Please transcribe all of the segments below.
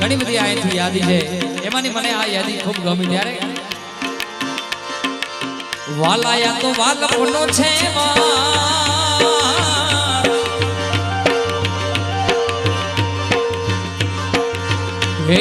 ઘણી બધી અહીંથી યાદી છે. એમાંની મને આ યાદી ખૂબ ગમી. ત્યારે વાલાયા તો વાલપનો છે હે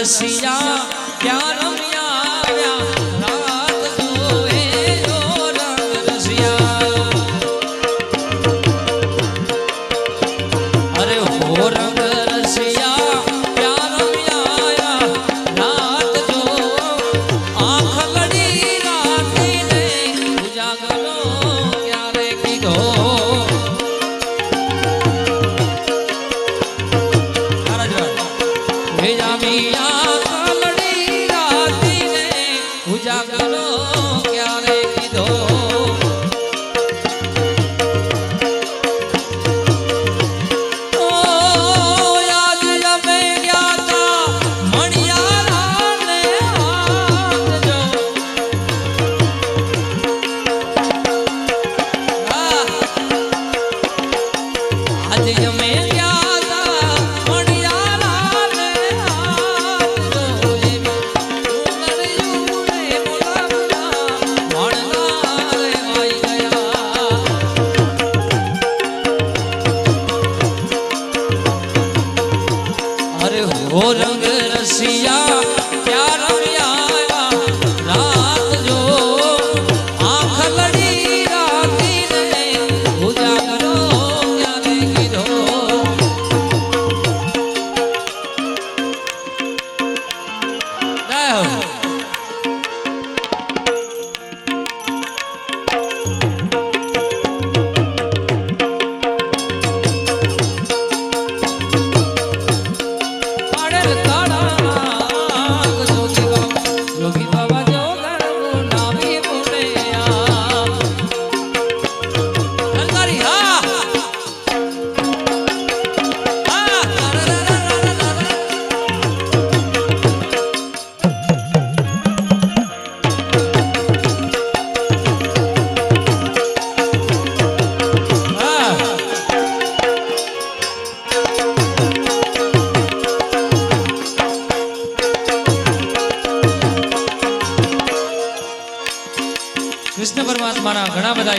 રસિયા પ્યાર પૂજા કરો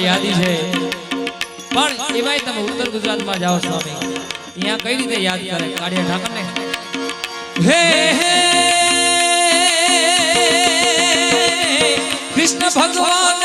યાદી છે પણ એમાંય તમે ઉત્તર ગુજરાતમાં જાઓ સ્વામી અહીંયા કઈ રીતે યાદ કરે કાળિયા ઠાકરને હે હે કૃષ્ણ ભગવાન